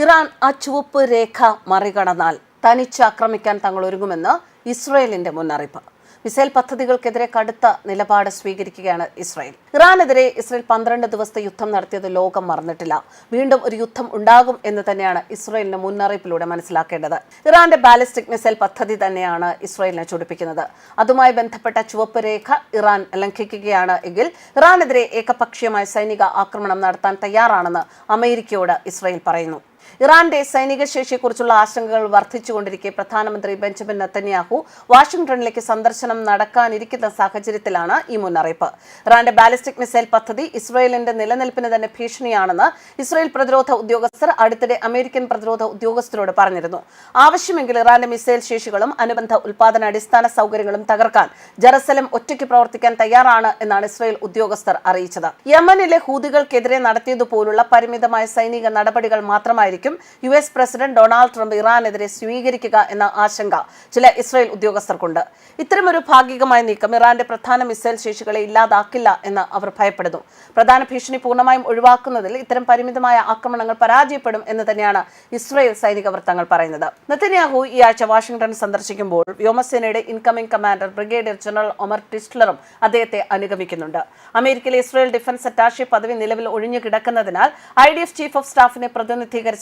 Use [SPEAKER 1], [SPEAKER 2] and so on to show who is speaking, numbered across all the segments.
[SPEAKER 1] Iran ആ ചുവപ്പ് രേഖ മറികടന്നാൽ തനിച്ചാക്രമിക്കാൻ തങ്ങൾ ഒരുങ്ങുമെന്ന് ഇസ്രയേലിന്റെ മുന്നറിയിപ്പ്. മിസൈൽ പദ്ധതികൾക്കെതിരെ കടുത്ത നിലപാട് സ്വീകരിക്കുകയാണ് ഇസ്രായേൽ. ഇറാനെതിരെ ഇസ്രായേൽ പന്ത്രണ്ട് ദിവസത്തെ യുദ്ധം നടത്തിയത് ലോകം മറന്നിട്ടില്ല. വീണ്ടും ഒരു യുദ്ധം ഉണ്ടാകും എന്ന് തന്നെയാണ് ഇസ്രായേലിന്റെ മുന്നറിയിപ്പിലൂടെ മനസ്സിലാക്കേണ്ടത്. ഇറാന്റെ ബാലിസ്റ്റിക് മിസൈൽ പദ്ധതി തന്നെയാണ് ഇസ്രായേലിനെ ചൊടിപ്പിക്കുന്നത്. അതുമായി ബന്ധപ്പെട്ട ചുവപ്പ് രേഖ ഇറാൻ ലംഘിക്കുകയാണ് എങ്കിൽ ഇറാനെതിരെ ഏകപക്ഷീയമായ സൈനിക ആക്രമണം നടത്താൻ തയ്യാറാണെന്ന് അമേരിക്കയോട് ഇസ്രായേൽ പറയുന്നു. ഇറാന്റെ സൈനിക ശേഷിയെക്കുറിച്ചുള്ള ആശങ്കകൾ വർദ്ധിച്ചുകൊണ്ടിരിക്കെ പ്രധാനമന്ത്രി ബെഞ്ചമിൻ നെത്തന്യാഹു വാഷിംഗ്ടണിലേക്ക് സന്ദർശനം നടക്കാനിരിക്കുന്ന സാഹചര്യത്തിലാണ് ഈ മുന്നറിയിപ്പ്. ഇറാന്റെ ബാലിസ്റ്റിക് മിസൈൽ പദ്ധതി ഇസ്രയേലിന്റെ നിലനിൽപ്പിന് തന്നെ ഭീഷണിയാണെന്ന് ഇസ്രയേൽ പ്രതിരോധ ഉദ്യോഗസ്ഥർ അടുത്തിടെ അമേരിക്കൻ പ്രതിരോധ ഉദ്യോഗസ്ഥരോട് പറഞ്ഞിരുന്നു. ആവശ്യമെങ്കിൽ ഇറാന്റെ മിസൈൽ ശേഷികളും അനുബന്ധ ഉൽപാദന അടിസ്ഥാന സൗകര്യങ്ങളും തകർക്കാൻ ജെറുസലം ഒറ്റയ്ക്ക് പ്രവർത്തിക്കാൻ തയ്യാറാണ് എന്നാണ് ഇസ്രയേൽ ഉദ്യോഗസ്ഥർ അറിയിച്ചത്. യമനിലെ ഹൂതികൾക്കെതിരെ നടത്തിയതുപോലുള്ള പരിമിതമായ സൈനിക നടപടികൾ മാത്രമായിരിക്കും U S president Donald Trump ഇറാനെതിരെ സ്വീകരിക്കുക എന്ന ആശങ്ക ചില ഇസ്രായേൽ ഉദ്യോഗസ്ഥർക്കുണ്ട്. ഇത്തരമൊരു ഭാഗികമായ നീക്കം ഇറാന്റെ പ്രധാന മിസൈൽ ശേഷികളെ ഇല്ലാതാക്കില്ല എന്ന് അവർ ഭയപ്പെടുന്നു. പ്രധാന ഭീഷണി പൂർണമായും ഒഴിവാക്കുന്നതിൽ ഇത്തരം പരിമിതമായ ആക്രമണങ്ങൾ പരാജയപ്പെടും എന്ന് തന്നെയാണ് ഇസ്രായേൽ സൈനിക വൃത്തങ്ങൾ പറയുന്നത്. നെത്തന്യാഹു ഈ ആഴ്ച വാഷിംഗ്ടൺ സന്ദർശിക്കുമ്പോൾ വ്യോമസേനയുടെ incoming commander brigadier general Omar ടിസ്റ്റ്ലറും അദ്ദേഹത്തെ അനുഗമിക്കുന്നുണ്ട്. അമേരിക്കയിലെ ഇസ്രായേൽ ഡിഫൻസ് അറ്റാഷെ പദവി നിലവിൽ ഒഴിഞ്ഞു കിടക്കുന്നതിനാൽ I D F chief of സ്റ്റാഫിനെ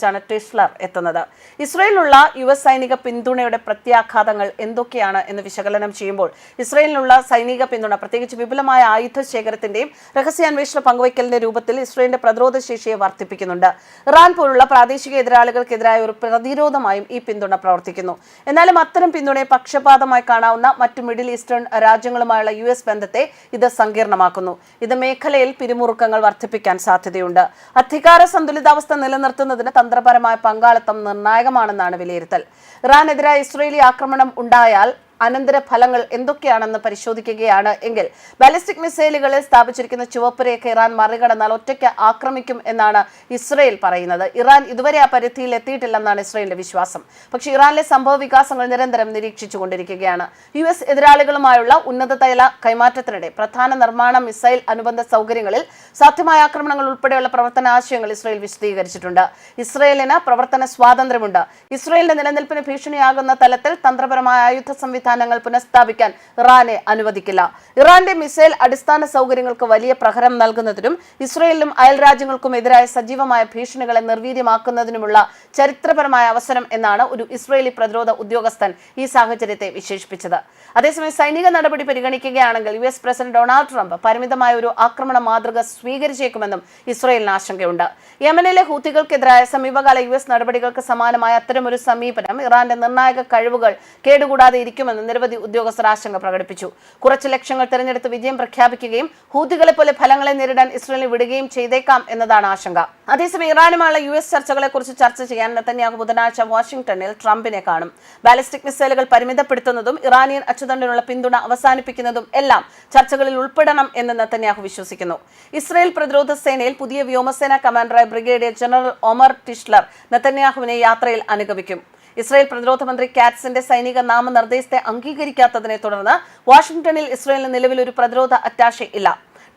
[SPEAKER 1] പ്രതിനിധീകരിച്ചാണ് ടിസ്ലർ എത്തുന്നത്. ഇസ്രയേലിലുള്ള യു എസ് സൈനിക പിന്തുണയുടെ പ്രത്യാഘാതങ്ങൾ എന്തൊക്കെയാണ് എന്ന് വിശകലനം ചെയ്യുമ്പോൾ ഇസ്രയേലിനുള്ള സൈനിക പിന്തുണ പ്രത്യേകിച്ച് വിപുലമായ ആയുധ ശേഖരത്തിന്റെയും രഹസ്യാന്വേഷണ പങ്കുവയ്ക്കലിന്റെ രൂപത്തിൽ ഇസ്രയേലിന്റെ പ്രതിരോധ ശേഷിയെ വർദ്ധിപ്പിക്കുന്നുണ്ട്. ഇറാൻ പോലുള്ള പ്രാദേശിക എതിരാളികൾക്കെതിരായ ഒരു പ്രതിരോധമായും ഈ പിന്തുണ പ്രവർത്തിക്കുന്നു. എന്നാലും അത്തരം പിന്തുണയെ പക്ഷപാതമായി കാണാവുന്ന മറ്റു മിഡിൽ ഈസ്റ്റേൺ രാജ്യങ്ങളുമായുള്ള യു എസ് ബന്ധത്തെ ഇത് സങ്കീർണമാക്കുന്നു. ഇത് മേഖലയിൽ പിരിമുറുക്കങ്ങൾ വർദ്ധിപ്പിക്കാൻ സാധ്യതയുണ്ട്. അധികാര സന്തുലിതാവസ്ഥ നിലനിർത്തുന്നതിന് തന്ത്രപരമായ പങ്കാളിത്തം നിർണായകമാണെന്നാണ് വിലയിരുത്തൽ. ഇറാനെതിരായ ഇസ്രയേലി ആക്രമണം ഉണ്ടായാൽ അനന്തര ഫലങ്ങൾ എന്തൊക്കെയാണെന്ന് പരിശോധിക്കുകയാണ്. എങ്കിൽ ബാലിസ്റ്റിക് മിസൈലുകളിൽ സ്ഥാപിച്ചിരിക്കുന്ന ചുവപ്പ് രേഖ ഇറാൻ മറികടന്നാൽ ഒറ്റയ്ക്ക് ആക്രമിക്കും എന്നാണ് ഇസ്രയേൽ പറയുന്നത്. ഇറാൻ ഇതുവരെ ആ പരിധിയിൽ എത്തിയിട്ടില്ലെന്നാണ് ഇസ്രയേലിന്റെ വിശ്വാസം. പക്ഷേ ഇറാനിലെ സംഭവ വികാസങ്ങൾ നിരന്തരം നിരീക്ഷിച്ചുകൊണ്ടിരിക്കുകയാണ് യു എസ് എതിരാളികളുമായുള്ള ഉന്നതതല കൈമാറ്റത്തിനിടെ പ്രധാന നിർമ്മാണ മിസൈൽ അനുബന്ധ സൗകര്യങ്ങളിൽ സാധ്യമായ ആക്രമണങ്ങൾ ഉൾപ്പെടെയുള്ള പ്രവർത്തന ആശയങ്ങൾ ഇസ്രയേൽ വിശദീകരിച്ചിട്ടുണ്ട്. ഇസ്രയേലിന് പ്രവർത്തന സ്വാതന്ത്ര്യമുണ്ട്. ഇസ്രയേലിന്റെ നിലനിൽപ്പിന് ഭീഷണിയാകുന്ന തലത്തിൽ തന്ത്രപരമായ ആയുധ സംവിധാനങ്ങൾ പുനഃസ്ഥാപിക്കാൻ ഇറാനെ അനുവദിക്കില്ല. ഇറാന്റെ മിസൈൽ അടിസ്ഥാന സൗകര്യങ്ങൾക്ക് വലിയ പ്രഹരം നൽകുന്നതിനും ഇസ്രയേലിനും അയൽ രാജ്യങ്ങൾക്കും എതിരായ സജീവമായ ഭീഷണികളെ നിർവീര്യമാക്കുന്നതിനുമുള്ള ചരിത്രപരമായ അവസരം എന്നാണ് ഒരു ഇസ്രയേലി പ്രതിരോധ ഉദ്യോഗസ്ഥൻ ഈ സാഹചര്യത്തെ വിശേഷിപ്പിച്ചത്. അതേസമയം സൈനിക നടപടി പരിഗണിക്കുകയാണെങ്കിൽ U S president Donald Trump പരിമിതമായ ഒരു ആക്രമണ മാതൃക സ്വീകരിച്ചേക്കുമെന്നും ഇസ്രയേലിന് ആശങ്കയുണ്ട്. യമനിലെ ഹൂത്തികൾക്കെതിരായ സമീപകാല യു എസ് നടപടികൾക്ക് സമാനമായ അത്തരമൊരു സമീപനം ഇറാന്റെ നിർണായക കഴിവുകൾ കേടുകൂടാതെ ഇരിക്കുമെന്ന് നിരവധി ഉദ്യോഗസ്ഥർ ആശങ്ക പ്രകടിപ്പിച്ചു. കുറച്ച് ലക്ഷങ്ങൾ തെരഞ്ഞെടുത്ത് വിജയം പ്രഖ്യാപിക്കുകയും ഹൂതികളെ പോലെ ഫലങ്ങളെ നേരിടാൻ ഇസ്രയേലിന് വിടുകയും ചെയ്തേക്കാം എന്നതാണ് ആശങ്ക. അതേസമയം ഇറാനുമായുള്ള യു എസ് ചർച്ചകളെക്കുറിച്ച് ചർച്ച ചെയ്യാൻ നെത്തന്യാഹു ബുധനാഴ്ച വാഷിംഗ്ടണിൽ ട്രംപിനെ കാണും. ബാലിസ്റ്റിക് മിസൈലുകൾ പരിമിതപ്പെടുത്തുന്നതും ഇറാനിയൻ അച്ചുതണ്ടിനുള്ള പിന്തുണ അവസാനിപ്പിക്കുന്നതും എല്ലാം ചർച്ചകളിൽ ഉൾപ്പെടണം എന്ന് നെത്തന്യാഹു വിശ്വസിക്കുന്നു. ഇസ്രയേൽ പ്രതിരോധ സേനയിൽ പുതിയ വ്യോമസേന കമാൻഡറായ ബ്രിഗേഡിയർ ജനറൽ ഒമർ ടിഷ്ലർ നെത്തന്യാഹുവിനെ യാത്രയിൽ അനുഗമിക്കും. ഇസ്രായേൽ പ്രതിരോധ മന്ത്രി കാറ്റ്സിന്റെ സൈനിക നാമനിർദ്ദേശത്തെ അംഗീകരിക്കാത്തതിനെ തുടർന്ന് വാഷിംഗ്ടണിൽ ഇസ്രായേലിന് നിലവിൽ ഒരു പ്രതിരോധ അറ്റാഷെ ഇല്ല.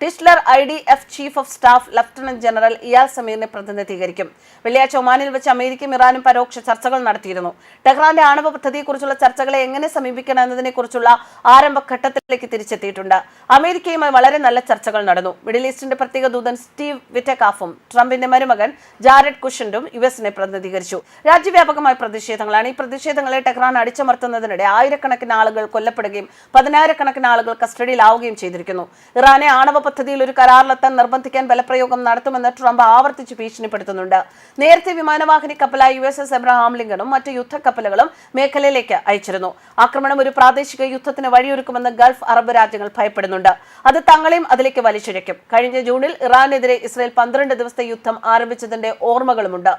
[SPEAKER 1] Tishler I D F chief of staff lieutenant general Eyal സമീറിനെ പ്രതിനിധീകരിക്കും. വെള്ളിയാഴ്ച ഒമാനിൽ വെച്ച് അമേരിക്കയും ഇറാനും പരോക്ഷ ചർച്ചകൾ നടത്തിയിരുന്നു. ടെഹ്റാന്റെ ആണവ പദ്ധതിയെക്കുറിച്ചുള്ള ചർച്ചകളെ എങ്ങനെ സമീപിക്കണം എന്നതിനെക്കുറിച്ചുള്ള ആരംഭഘട്ടത്തിലേക്ക് തിരിച്ചെത്തിയിട്ടുണ്ട്. അമേരിക്കയുമായി വളരെ നല്ല ചർച്ചകൾ നടന്നു. മിഡിൽ ഈസ്റ്റിന്റെ പ്രത്യേക ദൂതൻ സ്റ്റീവ് വിറ്റകാഫും ട്രംപിന്റെ മരുമകൻ ജാരഡ് കുഷൻഡും യു എസിനെ പ്രതിനിധീകരിച്ചു. രാജ്യവ്യാപകമായ പ്രതിഷേധങ്ങളാണ് ഈ പ്രതിഷേധങ്ങളെ ടെഹ്റാൻ അടിച്ചമർത്തുന്നതിനിടെ ആയിരക്കണക്കിന് ആളുകൾ കൊല്ലപ്പെടുകയും പതിനായിരക്കണക്കിന് ആളുകൾ കസ്റ്റഡിയിലാവുകയും ചെയ്തിരിക്കുന്നു. ഇറാനെ ആണവ പദ്ധതിയിൽ ഒരു കരാറിലെത്താൻ നിർബന്ധിക്കാൻ ബലപ്രയോഗം നടത്തുമെന്ന് ട്രംപ് ആവർത്തിച്ച് ഭീഷണിപ്പെടുത്തുന്നുണ്ട്. നേരത്തെ വിമാനവാഹിനി കപ്പലായ യു എസ് എസ് എബ്രഹാം ലിങ്കണും മറ്റ് യുദ്ധക്കപ്പലുകളും മേഖലയിലേക്ക് അയച്ചിരുന്നു. ആക്രമണം ഒരു പ്രാദേശിക യുദ്ധത്തിന് വഴിയൊരുക്കുമെന്ന് ഗൾഫ് അറബ് രാജ്യങ്ങൾ ഭയപ്പെടുന്നുണ്ട്. അത് തങ്ങളെയും അതിലേക്ക് വലിച്ചിഴയ്ക്കും. കഴിഞ്ഞ ജൂണിൽ ഇറാനെതിരെ ഇസ്രയേൽ പന്ത്രണ്ട് ദിവസത്തെ യുദ്ധം ആരംഭിച്ചതിന്റെ ഓർമ്മകളുമുണ്ട്.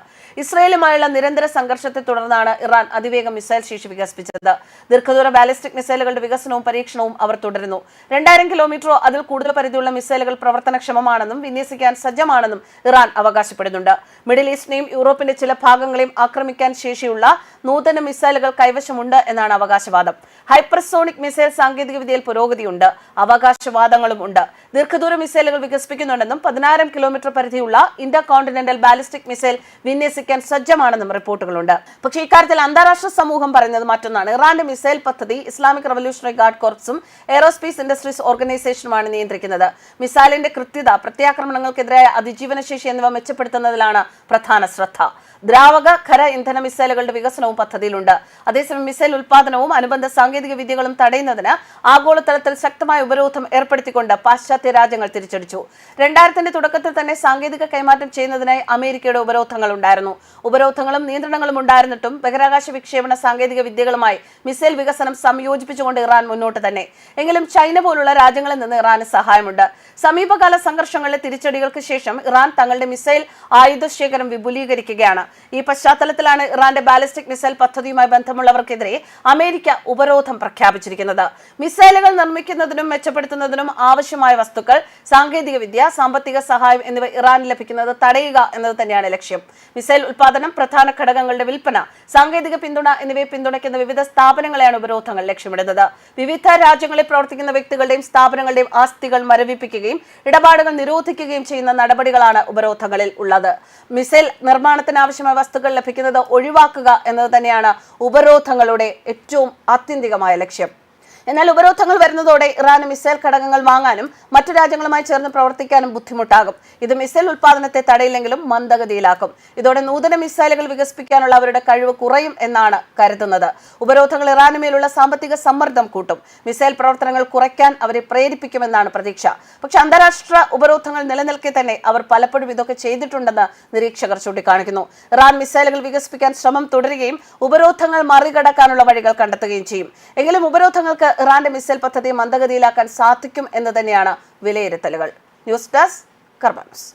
[SPEAKER 1] ഇസ്രയേലുമായുള്ള നിരന്തര സംഘർഷത്തെ തുടർന്നാണ് ഇറാൻ അതിവേഗം മിസൈൽ ശേഷി വികസിപ്പിച്ചത്. ദീർഘദൂര ബാലിസ്റ്റിക് മിസൈലുകളുടെ വികസനവും പരീക്ഷണവും അവർ തുടരുന്നു. രണ്ടായിരം കിലോമീറ്ററോ അതിൽ കൂടുതൽ പരിധിയുള്ള മിസൈലുകൾ പ്രവർത്തനക്ഷമമാണെന്നും വിന്യസിക്കാൻ സജ്ജമാണെന്നും ഇറാൻ അവകാശപ്പെടുന്നുണ്ട്. മിഡിൽ ഈസ്റ്റിനെയും യൂറോപ്പിന്റെ ചില ഭാഗങ്ങളെയും ആക്രമിക്കാൻ ശേഷിയുള്ള നൂതന മിസൈലുകൾ കൈവശമുണ്ട് എന്നാണ് അവകാശവാദം. ഹൈപ്പർസോണിക് മിസൈൽ സാങ്കേതികവിദ്യയിൽ പുരോഗതിയുണ്ട്. അവകാശവാദങ്ങളും ഉണ്ട്. ദീർഘദൂര മിസൈലുകൾ വികസിപ്പിക്കുന്നുണ്ടെന്നും പതിനായിരം കിലോമീറ്റർ പരിധിയുള്ള ഇന്റർ കോണ്ടിനെന്റൽ ബാലിസ്റ്റിക് മിസൈൽ വിന്യസിക്കാൻ സജ്ജമാണെന്നും റിപ്പോർട്ടുകളുണ്ട്. പക്ഷേ ഇക്കാര്യത്തിൽ അന്താരാഷ്ട്ര സമൂഹം പറയുന്നത് മറ്റൊന്നാണ്. ഇറാന്റെ മിസൈൽ പദ്ധതി ഇസ്ലാമിക് റവല്യൂഷണറി ഗാർഡ് കോർപ്സും എയറോസ്പേസ് ഇൻഡസ്ട്രീസ് ഓർഗനൈസേഷനുമാണ് നിയന്ത്രിക്കുന്നത്. മിസൈലിന്റെ കൃത്യത പ്രത്യാക്രമണങ്ങൾക്കെതിരായ അതിജീവനശേഷി എന്നിവ മെച്ചപ്പെടുത്തുന്നതിലാണ് പ്രധാന ശ്രദ്ധ. ദ്രാവക ഖര ഇന്ധന മിസൈലുകളുടെ വികസനവും പദ്ധതിയിലുണ്ട്. അതേസമയം മിസൈൽ ഉൽപാദനവും അനുബന്ധ സാങ്കേതിക വിദ്യകളും തടയുന്നതിന് ആഗോളതലത്തിൽ ശക്തമായ ഉപരോധം ഏർപ്പെടുത്തിക്കൊണ്ട് പാശ്ചാത്യ രാജ്യങ്ങൾ തിരിച്ചടിച്ചു. രണ്ടായിരത്തിന്റെ തുടക്കത്തിൽ തന്നെ സാങ്കേതിക കൈമാറ്റം ചെയ്യുന്നതിനായി അമേരിക്കയുടെ ഉപരോധങ്ങൾ ഉണ്ടായിരുന്നു. ഉപരോധങ്ങളും നിയന്ത്രണങ്ങളും ഉണ്ടായിരുന്നിട്ടും ബഹിരാകാശ വിക്ഷേപണ സാങ്കേതിക വിദ്യകളുമായി മിസൈൽ വികസനം സംയോജിപ്പിച്ചുകൊണ്ട് ഇറാൻ മുന്നോട്ട് തന്നെ. എങ്കിലും ചൈന പോലുള്ള രാജ്യങ്ങളിൽ നിന്ന് ഇറാന് സഹായമുണ്ട്. സമീപകാല സംഘർഷങ്ങളിലെ തിരിച്ചടികൾക്ക് ശേഷം ഇറാൻ തങ്ങളുടെ മിസൈൽ ആയുധ വിപുലീകരിക്കുകയാണ്. ഈ പശ്ചാത്തലത്തിലാണ് ഇറാന്റെ ബാലിസ്റ്റിക് മിസൈൽ പദ്ധതിയുമായി ബന്ധമുള്ളവർക്കെതിരെ അമേരിക്ക ഉപരോധം പ്രഖ്യാപിച്ചിരിക്കുന്നത്. മിസൈലുകൾ നിർമ്മിക്കുന്നതിനും മെച്ചപ്പെടുത്തുന്നതിനും ആവശ്യമായ വസ്തുക്കൾ സാങ്കേതിക വിദ്യ സാമ്പത്തിക സഹായം എന്നിവ ഇറാന് ലഭിക്കുന്നത് തടയുക എന്നത് തന്നെയാണ് ലക്ഷ്യം. മിസൈൽ ഉൽപാദനം പ്രധാന ഘടകങ്ങളുടെ വിൽപ്പന സാങ്കേതിക പിന്തുണ എന്നിവയെ പിന്തുണയ്ക്കുന്ന വിവിധ സ്ഥാപനങ്ങളെയാണ് ഉപരോധങ്ങൾ ലക്ഷ്യമിടുന്നത്. വിവിധ രാജ്യങ്ങളിൽ പ്രവർത്തിക്കുന്ന വ്യക്തികളുടെയും സ്ഥാപനങ്ങളുടെയും ആസ്തികൾ മരവിപ്പിക്കുകയും ഇടപാടുകൾ നിരോധിക്കുകയും ചെയ്യുന്ന നടപടികളാണ് ഉപരോധങ്ങളിൽ ഉള്ളത്. മിസൈൽ നിർമ്മാണത്തിന് ആവശ്യമായ വസ്തുക്കൾ ലഭിക്കുന്നത് ഒഴിവാക്കുക എന്നത് തന്നെയാണ് ഉപരോധങ്ങളുടെ ഏറ്റവും ആത്യന്തികമായ ലക്ഷ്യം. എന്നാൽ ഉപരോധങ്ങൾ വരുന്നതോടെ ഇറാന് മിസൈൽ ഘടകങ്ങൾ വാങ്ങാനും മറ്റു രാജ്യങ്ങളുമായി ചേർന്ന് പ്രവർത്തിക്കാനും ബുദ്ധിമുട്ടാകും. ഇത് മിസൈൽ ഉൽപാദനത്തെ തടയില്ലെങ്കിലും മന്ദഗതിയിലാക്കും. ഇതോടെ നൂതന മിസൈലുകൾ വികസിപ്പിക്കാനുള്ള അവരുടെ കഴിവ് കുറയും എന്നാണ് കരുതുന്നത്. ഉപരോധങ്ങൾ ഇറാന് മേലുള്ള സാമ്പത്തിക സമ്മർദ്ദം കൂട്ടും. മിസൈൽ പ്രവർത്തനങ്ങൾ കുറയ്ക്കാൻ അവരെ പ്രേരിപ്പിക്കുമെന്നാണ് പ്രതീക്ഷ. പക്ഷെ അന്താരാഷ്ട്ര ഉപരോധങ്ങൾ നിലനിൽക്കെ തന്നെ അവർ പലപ്പോഴും ഇതൊക്കെ ചെയ്തിട്ടുണ്ടെന്ന് നിരീക്ഷകർ ചൂണ്ടിക്കാണിക്കുന്നു. ഇറാൻ മിസൈലുകൾ വികസിപ്പിക്കാൻ ശ്രമം തുടരുകയും ഉപരോധങ്ങൾ മറികടക്കാനുള്ള വഴികൾ കണ്ടെത്തുകയും ചെയ്യും. എങ്കിലും ഉപരോധങ്ങൾക്ക് ഇറാന്റെ മിസൈൽ പദ്ധതി മന്ദഗതിയിലാക്കാൻ സാധിക്കും എന്ന് തന്നെയാണ് വിലയിരുത്തലുകൾ. News desk കർബാനസ്